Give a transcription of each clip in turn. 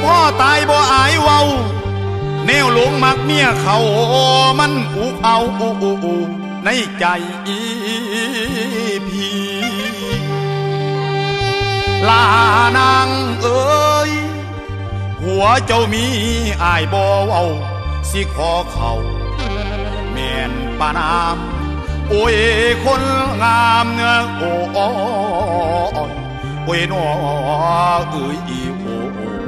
พ่อตายบ่อายเว้า แนวหลงมักเมียเขามันอุกเอาอุอุอุในใจอีพีลานางเอ้ย หัวเจ้ามีอายบ่เว้าสิขอเขาแม่นปานามโอ้ยคนงามเนื้อโอ้โอ้ยโอ้ยน้อเอ้ยอีโ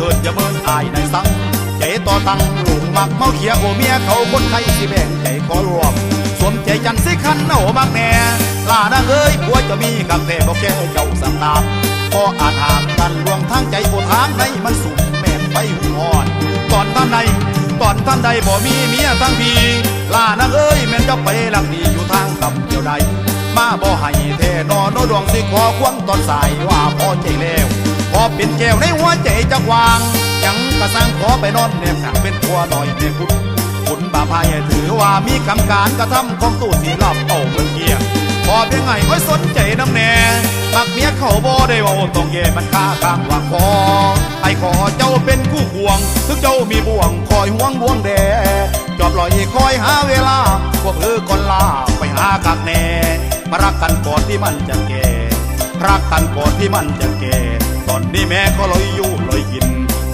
ถิดอย่าเมินอายในสังใจต่อตังหลุงมักเมาเขียโอเมียเขาคนไทยสิแบ่งใจขอรวมสวมใจจันสิคันเอาบักแน่ลานางเอ้ยผัวจะมีกับแต่บอกแกเจ้าสังตามพออาจห่างกันรวงทางใจโอทางในมันสุ่มแม่นไปหุ่นหอนก่อนท่านใดตอนท่านใดบ่มีเมียทั้งพีลานางเอ้ยแม่นจะไปหลังดีอยู่ทางกับเดียวใดมาบ่ให้แท่นอนโนดวงสิขอควงตอนสายว่าพอใจแล้ว อเป็นแก้วในหัวใจจักวาง ยังกระสังขอไปนอนแนบหนังเป็นตัวหน่อยแม่คุณคุณบาพายถือว่ามีคำการกระทำของตู้สีลับเอาเงินเกียรพอเพียงไงก็สนใจน้ำแน่มักเมียเขาบ่ได้ว่าต้องแย่มันค่าข้างว่าคอไอ้ขอเจ้าเป็นคู่ควง ถึงเจ้ามีบ่วงคอยห่วงบ่วงแดจอบลอยคอยหาเวลา พวกเออก่อนลาไปหากักแน่มารักกันก่อนที่มันจะแก่รักกันก่อนที่มันจะแก่ ตอนนี้แม่ก็ลอยอยู่ลอยกิน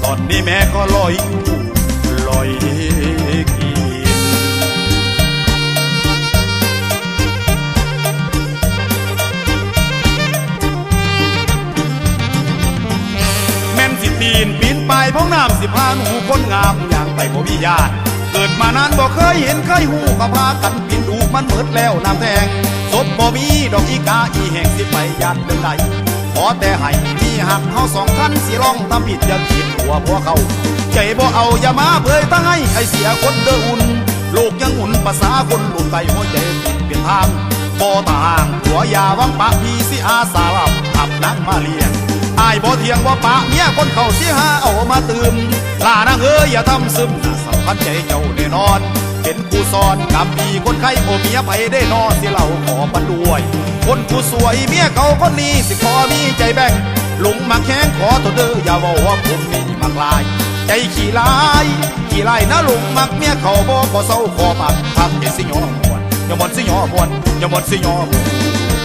ตอนนี้แม่ก็ลอยอยู่ลอยกินแม่นสิตีนปีนไปพงน้ำสิพานหูคนงามอย่างไปบ่มีญาติเกิดมานานบ่เคยเห็นเคยหูก็พากันปีนดูมันเหมิดแล้วน้ำแทงศพบ่มีดอกอีกาอีแห่งสิไปญาติเดินใด ขอแต่ให้มีหักเฮาสองคันสิร้องทำผิดอย่าขีดหัวพวกเขา ใจบ่เอาอย่ามาเผยตั้งให้ไอเสียคนเด้ออุ่นลูกยังอุ่นภาษาคนลูกไก่หัวใจเปลี่ยนทางบ่ต่างหัวยาวังปะพี่สิอาสาลับขับนังมาเลี้ยงอายบ่เถียงว่าปะเมียคนเขาสิหาเอามาตืมลานางเอ้ยอย่าทำซึมน่าเศร้าพันใจเจ้าแน่นอน เป็นผู้สอนกับมีคนไข้โอเมียไปได้นอนสิเราขอปันด้วย คนผู้สวยเมียเขาคนนี้สิขอมีใจแบ่งหลงมาแข้งขอตัวเด้ออย่าบอกว่าผมมีมากลาย ใจขี้ลายขี้ลายนะหลงมักเมียเขาบ่ขอเศร้าขอมักพักเป็นสิยอมวนอย่าหมดสิยอมวนอย่าหมดสิยอมวน